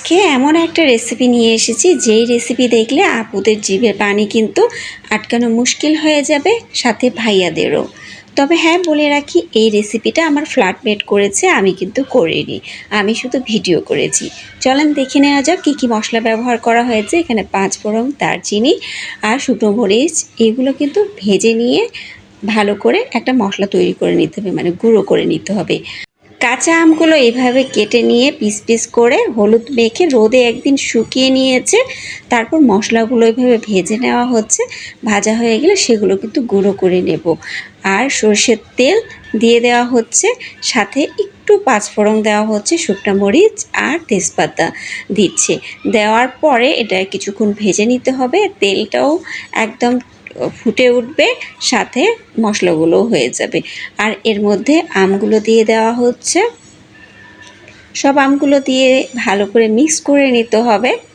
আজকে এমন একটা রেসিপি নিয়ে এসেছি, যেই রেসিপি দেখলে আপুদের জিভের পানি কিন্তু আটকানো মুশকিল হয়ে যাবে, সাথে ভাইয়াদেরও। তবে হ্যাঁ বলে রাখি, এই রেসিপিটা আমার ফ্ল্যাটমেট করেছে, আমি কিন্তু করিনি। আমি শুধু ভিডিও করেছি। চলেন দেখে নেওয়া যাক, কী কী মশলা ব্যবহার করা হয়েছে। এখানে পাঁচ ফোড়ন দারচিনি আর শুকনো মরিচ, এগুলো কিন্তু ভেজে নিয়ে ভালো করে একটা মশলা তৈরি করে নিতে হবে মানে গুঁড়ো করে নিতে হবে। কাঁচা আমগুলো এভাবে কেটে নিয়ে পিস পিস করে হলুদ মেখে রোদে একদিন শুকিয়ে নিয়েছে। তারপর মশলাগুলো এভাবে ভেজে নেওয়া হচ্ছে। ভাজা হয়ে গেলে সেগুলো কিন্তু গুঁড়ো করে নেব। আর সর্ষের তেল দিয়ে দেওয়া হচ্ছে। সাথে একটু পাঁচফোড়ন দেওয়া হচ্ছে, শুকনো মরিচ আর তেজপাতা দিচ্ছে। দেওয়ার পরে এটা কিছুক্ষণ ভেজে নিতে হবে। তেলটাও একদম ফুটে উঠবে, সাথে মশলাগুলোও হয়ে যাবে। আর এর মধ্যে আমগুলো দিয়ে দেওয়া হচ্ছে। সব আমগুলো দিয়ে ভালো করে মিক্স করে নিতে হবে।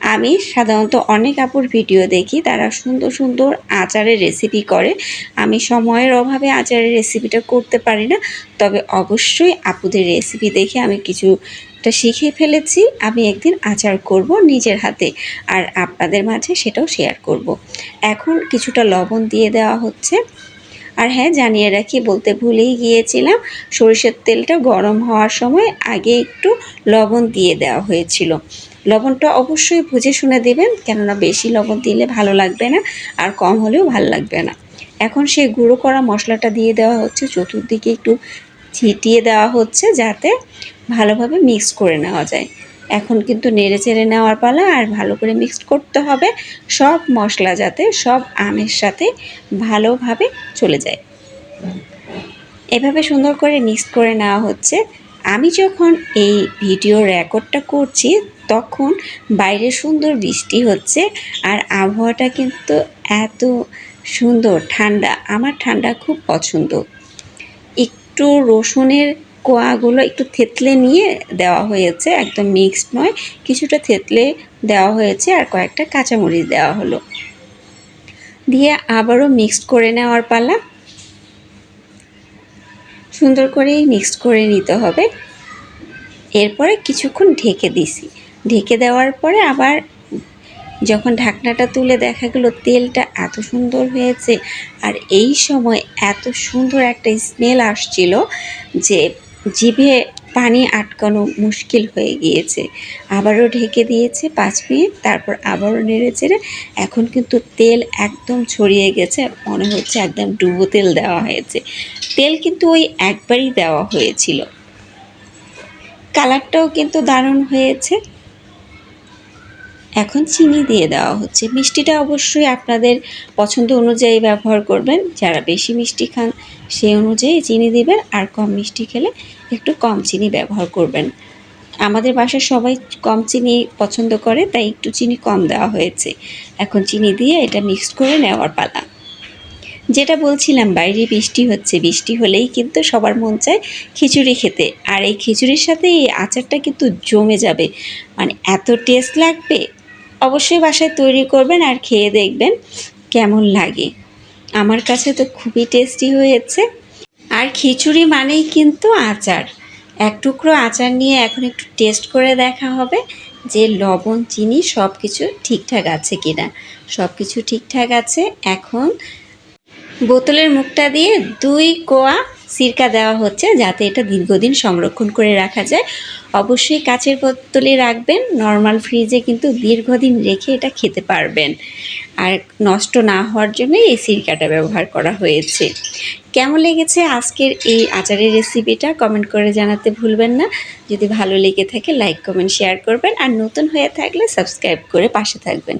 আমি সাধারণত অনেক আপুর ভিডিও দেখি, তারা সুন্দর সুন্দর আচারের রেসিপি করে। আমি সময়ের অভাবে আচারের রেসিপিটা করতে পারি না, তবে অবশ্যই আপুদের রেসিপি দেখে আমি কিছু এটা শিখে ফেলেছি। আমি একদিন আচার করব নিজের হাতে আর আপনাদের মাঝে সেটাও শেয়ার করব। এখন কিছুটা লবণ দিয়ে দেওয়া হচ্ছে। আর হ্যাঁ জানিয়ে রাখি, বলতে ভুলেই গিয়েছিলাম, সরিষার তেলটা গরম হওয়ার সময় আগে একটু লবণ দিয়ে দেওয়া হয়েছিল। লবণটা অবশ্যই বুঝে শুনে দেবেন, কেননা বেশি লবণ দিলে ভালো লাগবে না আর কম হলেও ভালো লাগবে না। এখন সেই গুঁড়ো করা মশলাটা দিয়ে দেওয়া হচ্ছে, চতুর্দিকে একটু ছিটিয়ে দেওয়া হচ্ছে যাতে ভালোভাবে মিক্স করে নেওয়া যায়। এখন কিন্তু নেড়ে চেড়ে নেওয়ার পালা আর ভালো করে মিক্সড করতে হবে, সব মশলা যাতে সব আমের সাথে ভালোভাবে চলে যায়। এভাবে সুন্দর করে মিক্স করে নেওয়া হচ্ছে। আমি যখন এই ভিডিও রেকর্ডটা করছি, তখন বাইরে সুন্দর বৃষ্টি হচ্ছে আর আবহাওয়াটা কিন্তু এত সুন্দর, ঠান্ডা। আমার ঠান্ডা খুব পছন্দ। একটু রসুনের কোয়াগুলো একটু থেতলে নিয়ে দেওয়া হয়েছে, একদম মিক্সড নয়, কিছুটা থেতলে দেওয়া হয়েছে আর কয়েকটা কাঁচামরিচ দেওয়া হলো। দিয়ে আবারও মিক্সড করে নেওয়ার পালা। সুন্দর করে মিক্সড করে নিতে হবে। এরপরে কিছুক্ষণ ঢেকে দিছি। ঢেকে দেওয়ার পরে আবার যখন ঢাকনাটা তুলে দেখা গেলো তেলটা এত সুন্দর হয়েছে আর এই সময় এত সুন্দর একটা স্মেল আসছিল যে জিভে পানি আটকানো মুশকিল হয়ে গিয়েছে। আবারও ঢেকে দিয়েছে পাঁচ মিনিট, তারপর আবারও নেড়ে চেড়ে। এখন কিন্তু তেল একদম ছড়িয়ে গেছে, মনে হচ্ছে একদম ডুবো তেল দেওয়া হয়েছে। তেল কিন্তু ওই একবারই দেওয়া হয়েছিল। কালারটাও কিন্তু দারুণ হয়েছে। এখন চিনি দিয়ে দেওয়া হচ্ছে। মিষ্টিটা অবশ্যই আপনাদের পছন্দ অনুযায়ী ব্যবহার করবেন। যারা বেশি মিষ্টি খান, সেই অনুযায়ী চিনি দিবেন, আর কম মিষ্টি খেলে একটু কম চিনি ব্যবহার করবেন। আমাদের বাসায় সবাই কম চিনি পছন্দ করে, তাই একটু চিনি কম দেওয়া হয়েছে। এখন চিনি দিয়ে এটা মিক্সড করে নেওয়ার পালা। যেটা বলছিলাম, বাইরে বৃষ্টি হচ্ছে। বৃষ্টি হলেই কিন্তু সবার মন চায় খিচুড়ি খেতে। আর এই খিচুড়ির সাথে এই আচারটা কিন্তু জমে যাবে। মানে এত টেস্ট লাগবে। অবশ্যই বাসায় তৈরি করবেন আর খেয়ে দেখবেন কেমন লাগে। আমার কাছে তো খুবই টেস্টি হয়েছে। আর খিচুড়ি মানেই কিন্তু আচার। এক টুকরো আচার নিয়ে এখন একটু টেস্ট করে দেখা হবে যে লবণ, চিনি সব কিছু ঠিকঠাক আছে কি না সব কিছু ঠিকঠাক আছে, এখন বোতলের মুখটা দিয়ে দুই কোয়া সিরকা দেওয়া হচ্ছে যাতে এটা দীর্ঘদিন সংরক্ষণ করে রাখা যায়। অবশ্যই কাচের বোতলে রাখবেন নর্মাল ফ্রিজে কিন্তু দীর্ঘদিন রেখে এটা খেতে পারবেন। আর নষ্ট না হওয়ার জন্য এই সিরকাটা ব্যবহার করা হয়েছে। কেমন লেগেছে আজকের এই আচারের রেসিপিটা? কমেন্ট করে জানাতে ভুলবেন না। যদি ভালো লেগে থাকে লাইক কমেন্ট শেয়ার করবেন। আর নতুন হয়ে থাকলে সাবস্ক্রাইব করে পাশে থাকবেন।